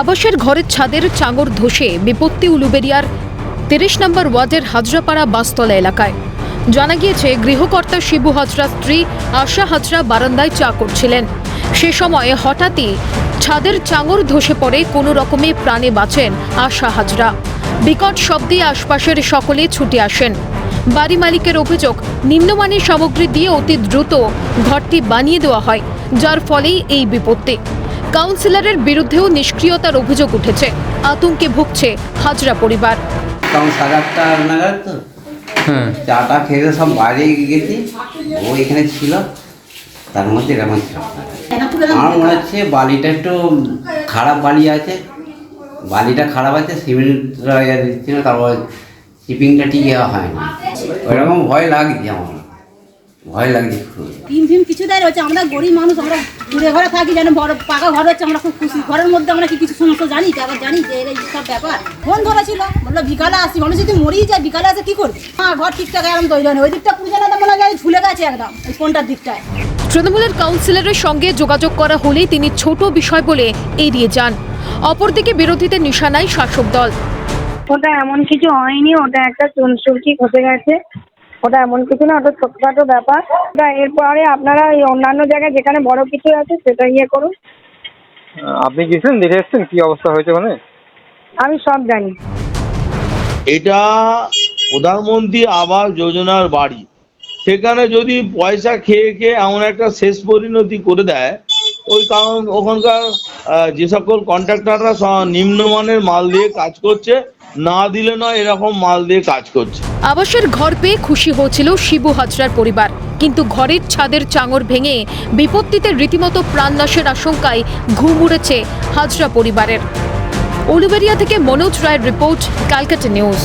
আবাসের ঘরের ছাদের চাঙর ধসে বিপত্তি উলুবেরিয়ার তিরিশ নম্বর ওয়ার্ডের হাজরাপাড়া বাসতলা এলাকায়। জানা গিয়েছে, গৃহকর্তা শিবু হাজরা স্ত্রী আশা হাজরা বারান্দায় চা করছিলেন। সে সময় হঠাৎই ছাদের চাঙর ধসে পড়ে কোনো রকমে প্রাণে বাঁচেন আশা হাজরা। বিকট শব্দে আশপাশের সকলে ছুটে আসেন। বাড়ি মালিকের অভিযোগ, নিম্নমানের সামগ্রী দিয়ে অতি দ্রুত ঘরটি বানিয়ে দেওয়া হয়, যার ফলেই এই বিপত্তি। কাউন্সিলরের বিরুদ্ধেও নিষ্ক্রিয়তার অভিযোগ উঠেছে। আতঙ্কে ভুগছে হাজরা পরিবার। তখন সাড়ে আটটা নাগাদ তো। হ্যাঁ। চাটা খেয়ে সব বাইরে গেছি। ও এখানে ছিল। তার মধ্যে এরকম ছিল। আমার মনে হচ্ছে বালিটা একটু খারাপ বালি আছে। বালিটা খারাপ আছে সিমেন্ট দিচ্ছিল তারপর চিপিংটা ঠিক ইয়ে হয়নি। ওইরকম ভয় লাগছে আমার। ভয় লাগছে খুব ফিম কিছু দেয় হচ্ছে আমরা গরিব মানুষ আমরা দূরে ঘরে থাকি যেন বড় পাকা ঘর হচ্ছে আমরা খুব খুশি। ঘরের মধ্যে আমরা কি কিছু সমস্ত জানি? তো আবার জানি যে এই সব ব্যাপার। ফোন ধরেছিল বলল বিকালে আসি মানুষ যদি মরেই যায় বিকালে আসে কি করবে? হ্যাঁ ঘর ঠিকঠাক একদম তৈরি হয়নি ওই দিকটা পুজো না মনে হয় ঝুলে গেছে একদম ওই কোনটার দিকটায়। তৃণমূলের কাউন্সিলরের সঙ্গে যোগাযোগ করা হলে তিনি ছোট বিষয় বলে এড়িয়ে যান। অপরদিকে বিরোধীদের নিশানায় শাসক দল। ওটা এমন কিছু হয়নি ওটা একটা চুনসুরকি ঘটে গেছে। ওটা এমন কিছু না ওটা ছোটখাটো ব্যাপার। ওটা এরপরে আপনারা এই অন্যান্য জায়গায় যেখানে বড় কিছু আছে সেটা ইয়ে করুন। আপনি গেছিলেন দেখে এসছেন? কি অবস্থা হয়েছে মানে আমি সব জানি। এটা প্রধানমন্ত্রী আবাস যোজনার বাড়ি। সেখানে যদি পয়সা খেয়ে খেয়ে এমন একটা শেষ পরিণতি করে দেয় ওই কারণ ওখানকার যে সকল কন্ট্রাক্টররা নিম্নমানের মাল দিয়ে কাজ করছে, না দিলে নয় এরকম মাল দিয়ে কাজ করছে। আবাসের ঘর পেয়ে খুশি হয়েছিল শিবু হাজরার পরিবার। কিন্তু ঘরের ছাদের চাঙর ভেঙে বিপত্তিতে রীতিমতো প্রাণনাশের আশঙ্কায় ঘুম উড়েছে হাজরা পরিবারের। উলুবেরিয়া থেকে মনোজ রায়ের রিপোর্ট, ক্যালকাটা নিউজ।